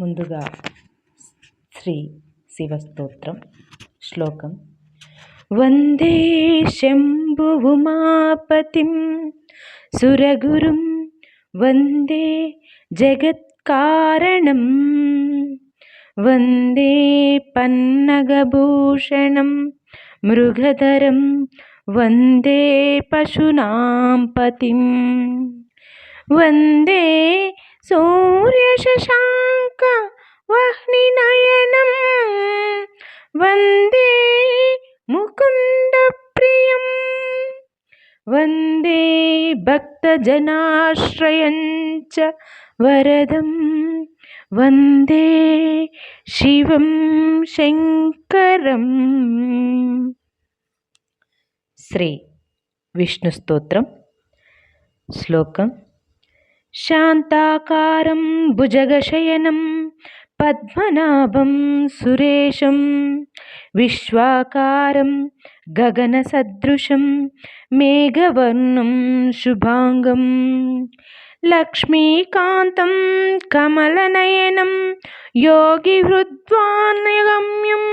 ముందుగా శ్రీ శివస్తోత్రం శ్లోకం. వందే శంభువుమాపతిం సురగురుం వందే జగత్కారణం వందే పన్నగభూషణం మృగధరం వందే పశునాం పతిం వందే సూర్యశశాంక വഹ്നിനയനം വന്ദേ മുകുന്ദപ്രിയം. വന്ദേ ഭക്തജനാശ്രയഞ്ച വരദം. വന്ദേ ശിവം ശങ്കരം. ശ്രീ വിഷ്ണുസ്തോത്രം ശ്ലോകം ശാന്താകാരം ഭുജഗശയനം. పద్మనాభం సురేశం విశ్వాకారం గగనసదృశం మేఘవర్ణం శుభాంగం లక్ష్మీకాంతం కమలనయనం యోగి హృద్వాన్యగమ్యం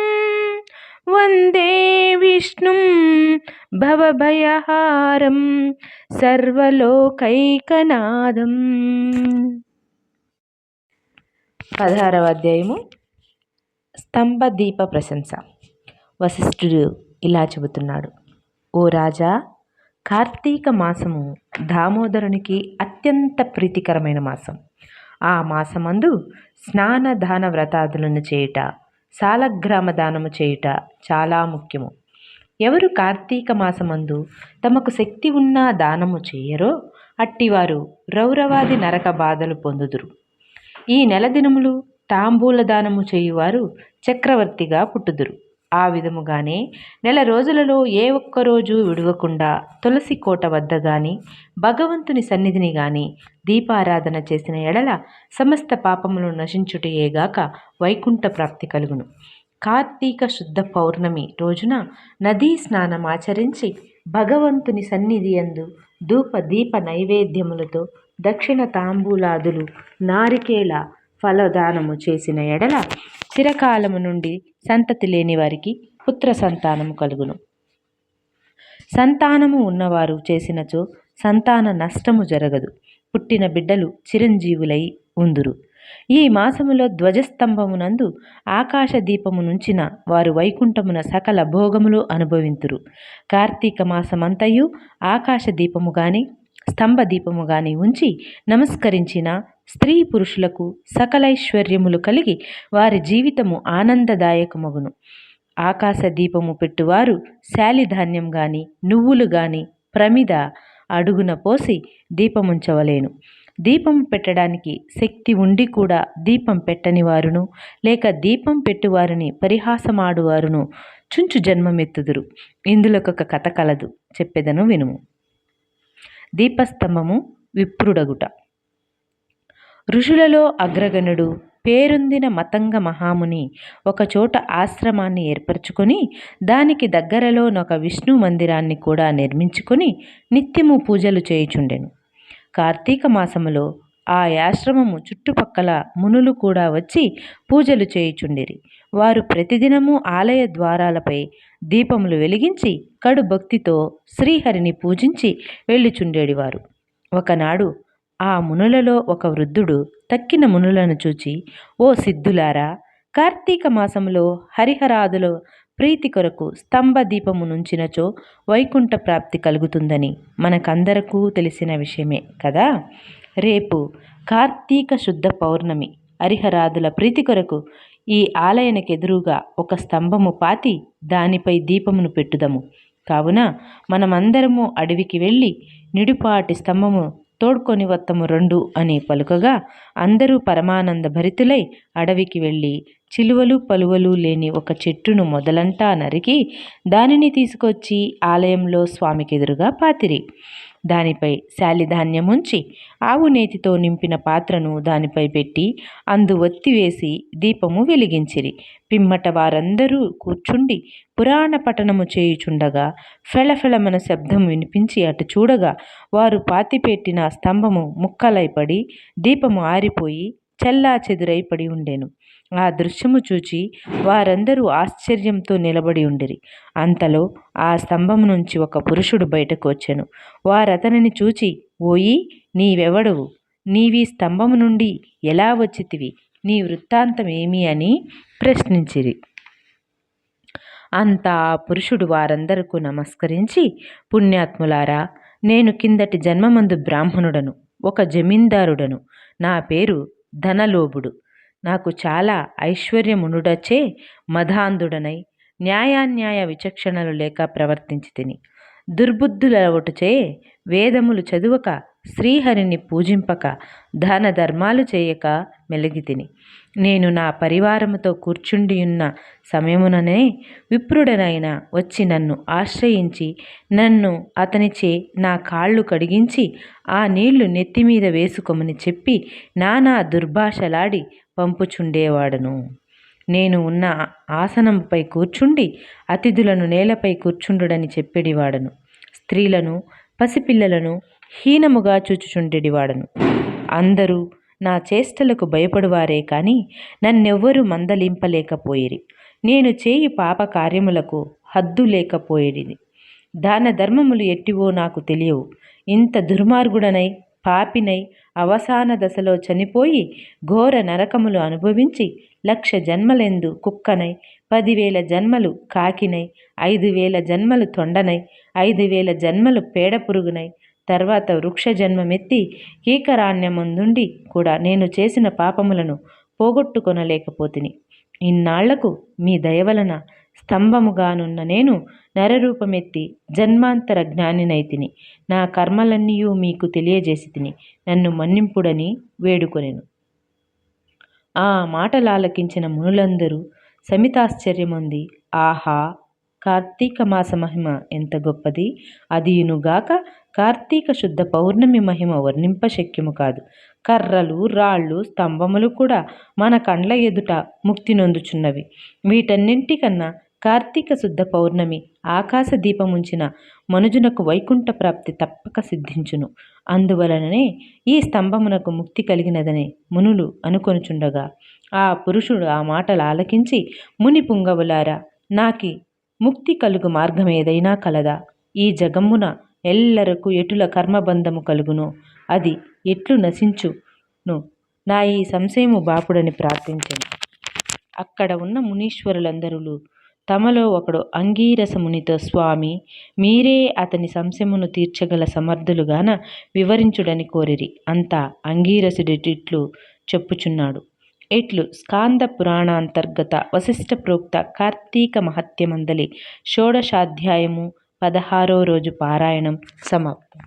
వందే విష్ణుం భవభయహారం సర్వలోకైకనాదం పదహారవ అధ్యాయము. స్తంభ దీప ప్రశంస. వశిష్ఠుడు ఇలా చెబుతున్నాడు. ఓ రాజా కార్తీక మాసము దామోదరునికి అత్యంత ప్రీతికరమైన మాసం. ఆ మాసమందు స్నాన దాన వ్రతాదులను చేయుట సాలగ్రామ దానము చేయుట చాలా ముఖ్యము. ఎవరు కార్తీక మాసమందు తమకు శక్తి ఉన్నా దానము చేయరో అట్టివారు రౌరవాది నరక బాధలు పొందుదురు. ఈ నెల దినములు తాంబూల దానము చేయువారు చక్రవర్తిగా పుట్టుదురు. ఆ విధముగానే నెల రోజులలో ఏ ఒక్క రోజు విడవకుండా తులసి కోట వద్ద గాని భగవంతుని సన్నిధిని గాని దీపారాధన చేసిన ఎడల సమస్త పాపములు నశించుటయేగాక వైకుంఠ ప్రాప్తి కలుగును. కార్తీక శుద్ధ పౌర్ణమి రోజున నదీ స్నానం ఆచరించి భగవంతుని సన్నిధి యందు ధూప దీప నైవేద్యములతో దక్షిణ తాంబూలాదులు నారికేల ఫలదానము చేసిన ఎడల చిరకాలము నుండి సంతతి లేని వారికి పుత్ర సంతానము కలుగును. సంతానము ఉన్నవారు చేసినచో సంతాన నష్టము జరగదు. పుట్టిన బిడ్డలు చిరంజీవులై ఉందురు. ఈ మాసములో ధ్వజస్తంభమునందు ఆకాశ దీపము నుంచిన వారు వైకుంఠమున సకల భోగములు అనుభవింతురు. కార్తీక మాసమంతయు ఆకాశ దీపము గాని స్తంభ దీపముగాని ఉంచి నమస్కరించిన స్త్రీ పురుషులకు సకలైశ్వర్యములు కలిగి వారి జీవితము ఆనందదాయకమగును. ఆకాశ దీపము పెట్టువారు శాలిధాన్యం గాని నువ్వులు గాని ప్రమిద అడుగున పోసి దీపముంచవలేను. దీపం పెట్టడానికి శక్తి ఉండి కూడా దీపం పెట్టని వారును లేక దీపం పెట్టువారిని పరిహాసమాడువారును చుంచు జన్మమెత్తుదురు. ఇందులోకొక కథ కలదు. చెప్పేదను వినుము. దీపస్తంభము విప్రుడగుట. ఋషులలో అగ్రగణుడు పేరొందిన మతంగ మహాముని ఒకచోట ఆశ్రమాన్ని ఏర్పరచుకొని దానికి దగ్గరలోనొక విష్ణు మందిరాన్ని కూడా నిర్మించుకొని నిత్యము పూజలు చేయుచుండెను. కార్తీక మాసములో ఆ ఆశ్రమము చుట్టుపక్కల మునులు కూడా వచ్చి పూజలు చేయుచుండిరి. వారు ప్రతిదినము ఆలయ ద్వారాలపై దీపములు వెలిగించి కడు భక్తితో శ్రీహరిని పూజించి వెళ్ళుచుండేడివారు. ఒకనాడు ఆ మునులలో ఒక వృద్ధుడు తక్కిన మునులను చూచి ఓ సిద్ధులారా కార్తీక మాసంలో హరిహరాదుల ప్రీతి కొరకు స్తంభ దీపము నుంచినచో వైకుంఠ ప్రాప్తి కలుగుతుందని మనకందరకు తెలిసిన విషయమే కదా? రేపు కార్తీక శుద్ధ పౌర్ణమి. హరిహరాదుల ప్రీతి కొరకు ఈ ఆలయనకెదురుగా ఒక స్తంభము పాతి దానిపై దీపమును పెట్టుదము. కావున మనమందరము అడవికి వెళ్ళి నిడుపాటి స్తంభము తోడ్కొని వత్తము రెండు అని పలుకగా అందరూ పరమానంద భరితులై అడవికి వెళ్ళి చిలువలు పలువలు లేని ఒక చెట్టును మొదలంటా నరికి దానిని తీసుకొచ్చి ఆలయంలో స్వామికి ఎదురుగా పాతిరి. దానిపై శాలిధాన్యముంచి ఆవు నేతితో నింపిన పాత్రను దానిపై పెట్టి అందు ఒత్తి వేసి దీపము వెలిగించిరి. పిమ్మట వారందరూ కూర్చుండి పురాణ పఠనము చేయుచుండగా ఫెళఫెళమన శబ్దం వినిపించి అటు చూడగా వారు పాతిపెట్టిన స్తంభము ముక్కలై పడి దీపము ఆరిపోయి చెల్లా చెదురై పడి ఉండెను. ఆ దృశ్యము చూచి వారందరూ ఆశ్చర్యంతో నిలబడి ఉండిరి. అంతలో ఆ స్తంభం నుంచి ఒక పురుషుడు బయటకు వచ్చెను. వారతనిని చూచి ఓయి నీవెవడవు? నీవీ స్తంభము నుండి ఎలా వచ్చితివి? నీ వృత్తాంతం ఏమి అని ప్రశ్నించిరి. అంతా ఆ పురుషుడు వారందరకు నమస్కరించి పుణ్యాత్ములారా నేను కిందటి జన్మమందు బ్రాహ్మణుడను ఒక జమీందారుడను. నా పేరు ధనలోభుడు. నాకు చాలా ఐశ్వర్యమునుడచే మధాంధుడనై న్యాయాన్యాయ విచక్షణలు లేక ప్రవర్తించి తిని. దుర్బుద్ధులవటుచే వేదములు చదువక శ్రీహరిని పూజింపక దాన ధర్మాలు చేయక మెలిగి తిని. నేను నా పరివారముతో కూర్చుండియున్న సమయముననే విప్రుడనైన వచ్చి నన్ను ఆశ్రయించి నన్ను అతనిచే నా కాళ్ళు కడిగించి ఆ నీళ్ళు నెత్తిమీద వేసుకోమని చెప్పి నానా దుర్భాషలాడి పంపుచుండేవాడను. నేను ఉన్న ఆసనంపై కూర్చుండి అతిథులను నేలపై కూర్చుండుడని చెప్పేడివాడను స్త్రీలను పసిపిల్లలను హీనముగా చూచుచుండెడివాడను అందరూ నా చేష్టలకు భయపడువారే కానీ నన్నెవ్వరూ మందలింపలేకపోయిరి. నేను చేయి పాప కార్యములకు హద్దు లేకపోయేది దాన ధర్మములు ఎట్టివో నాకు తెలియవు. ఇంత దుర్మార్గుడనై పాపినై అవసాన దశలో చనిపోయి ఘోర నరకములు అనుభవించి లక్ష జన్మలెందు కుక్కనై పదివేల జన్మలు కాకినై ఐదు వేల జన్మలు తొండనై ఐదు వేల జన్మలు పేడ పురుగునై తర్వాత వృక్ష జన్మమెత్తి కీకరాణ్యముందుండి కూడా నేను చేసిన పాపములను పోగొట్టుకొనలేకపోతిని. ఇన్నాళ్ళకు మీ దయవలన స్తంభముగానున్న నేను నరరూపమెత్తి జన్మాంతర జ్ఞానినైతిని నా కర్మలన్నీయూ మీకు తెలియజేసి తిని నన్ను మన్నింపుడని వేడుకొనెను. ఆ మాటలాలకించిన మునులందరూ సమితాశ్చర్యమొంది ఆహా కార్తీక మాస మహిమ ఎంత గొప్పది! అదియునుగాక కార్తీక శుద్ధ పౌర్ణమి మహిమ వర్ణింప శక్యము కాదు. కర్రలు రాళ్ళు స్తంభములు కూడా మన కండ్ల ఎదుట ముక్తి నొందుచున్నవి. వీటన్నింటికన్నా కార్తీక శుద్ధ పౌర్ణమి ఆకాశ దీపముంచిన మనుజునకు వైకుంఠ ప్రాప్తి తప్పక సిద్ధించును. అందువలననే ఈ స్తంభమునకు ముక్తి కలిగినదని మునులు అనుకొనుచుండగా ఆ పురుషుడు ఆ మాటలు ఆలకించి ముని పుంగవులారా నాకి ముక్తి కలుగు మార్గం ఏదైనా కలదా? ఈ జగమ్మున ఎల్లరకు ఎటుల కర్మబంధము కలుగునో? అది ఎట్లు నశించును? నా ఈ సంశయము బాపుడని ప్రార్థించను. అక్కడ ఉన్న మునీశ్వరులందరూ తమలో ఒకడు అంగీరసమునితో స్వామి మీరే అతని సంశయమును తీర్చగల సమర్థులుగాన వివరించుడని కోరిరి అంతా అంగీరసుడిట్లు చెప్పుచున్నాడు. ఎట్లు? స్కాంద పురాణాంతర్గత వశిష్ఠ ప్రోక్త కార్తీక మహత్యమందలి షోడశాధ్యాయము పదహారో రోజు పారాయణం సమాప్తం.